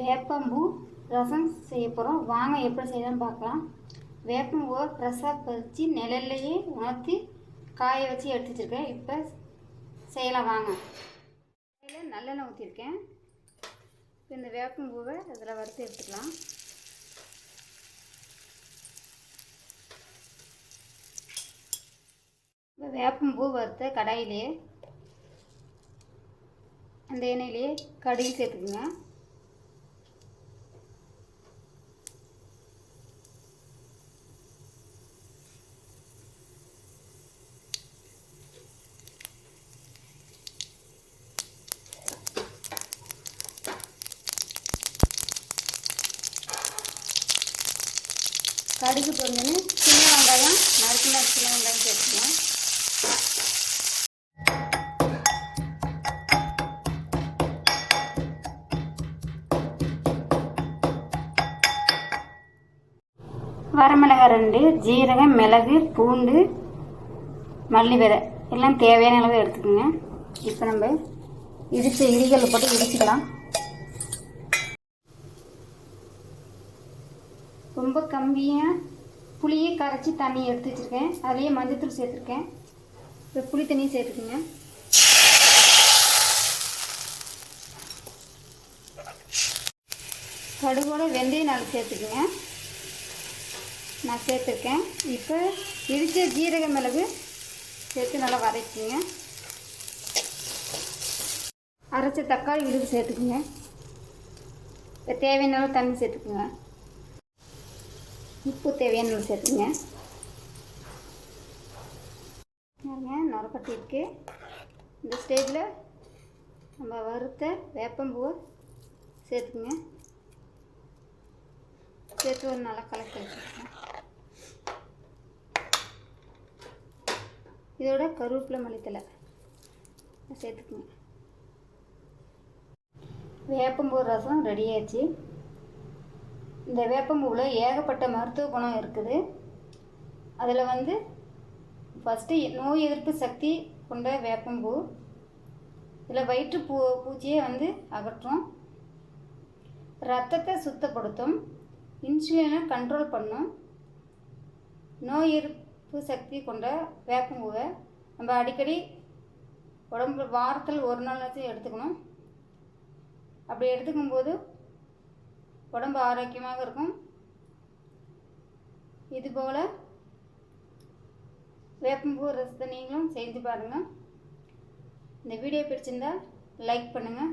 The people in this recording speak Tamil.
வேப்பம்பூ ரசம் செய்ய போகிறோம் வாங்க எப்படி செய்யலாம்னு பார்க்கலாம். வேப்பம்பூவை ஃப்ரெஷ்ஷாக பறித்து நிழல்லையே உணர்த்தி காய வச்சு எடுத்து வச்சுருக்கேன். இப்போ செய்யலாம் வாங்க. இதில் நல்லெண்ணெய் ஊற்றிருக்கேன் இப்போ இந்த வேப்பம்பூவை அதில் வறுத்து எடுத்துக்கலாம். இப்போ வேப்பம்பூ வறுத்த கடாயிலே அந்த எண்ணெயிலே கடுகு சேர்த்துக்குங்க. கடுகு பொருந்துன்னு சின்ன வெங்காயம் நறுக்குனா சின்ன வெங்காயம் சேர்த்துக்கலாம். வரமிளகாய் ரெண்டு ஜீரகம் மிளகு பூண்டு மல்லி விதை எல்லாம் தேவையான அளவு எடுத்துக்கோங்க. இப்போ நம்ம இடிச்ச இடிகளில் போட்டு இடிச்சுக்கலாம். ரொம்ப கம்மியாக புளியை கரைச்சி தண்ணி எடுத்து வச்சுருக்கேன். அதுலேயே மஞ்சத்தூள் சேர்த்துருக்கேன். இப்போ புளி தண்ணியும் சேர்த்துக்குங்க. கடுகோட வெந்தயம் நாலு சேர்த்துக்குங்க. நான் சேர்த்துருக்கேன். இப்போ இடித்த ஜீரக மிளகு சேர்த்து நல்லா வதக்கிங்க. அரைச்ச தக்காளி விழுது சேர்த்துக்குங்க. இப்போ தேவையான அளவு தண்ணி சேர்த்துக்குங்க. உப்பு தேவையான சேர்த்துங்க. பாருங்க நுரப்பட்டி இருக்கு. இந்த ஸ்டேஜில் நம்ம வறுத்த வேப்பம்பூவை சேர்த்துக்குங்க. சேர்த்து ஒரு நல்லா கலக்கி வச்சுருக்கேன் இதோட கருவேப்பிலை மல்லித்தலை சேர்த்துக்குங்க. வேப்பம்பூ ரசம் ரெடி ஆயிடுச்சு. இந்த வேப்பம்பூவில் ஏகப்பட்ட மருத்துவ குணம் இருக்குது. அதில் வந்து ஃபஸ்ட்டு நோய் எதிர்ப்பு சக்தி கொண்ட வேப்பம்பூ. இதில் வயிற்று பூ பூச்சியை வந்து அகற்றும். ரத்தத்தை சுத்தப்படுத்தும். இன்சுலினை கண்ட்ரோல் பண்ணும். நோய் எதிர்ப்பு சக்தி கொண்ட வேப்பம்பூவை நம்ம அடிக்கடி உடம்பு வாரத்தில் ஒரு நாளாச்சும் எடுத்துக்கணும். அப்படி எடுத்துக்கும்போது உடம்பு ஆரோக்கியமாக இருக்கும். இதுபோல் வேப்பம்பூ ரசத்தை நீங்களும் செஞ்சு பாருங்கள் இந்த வீடியோ பிடிச்சிருந்தால் லைக் பண்ணுங்கள்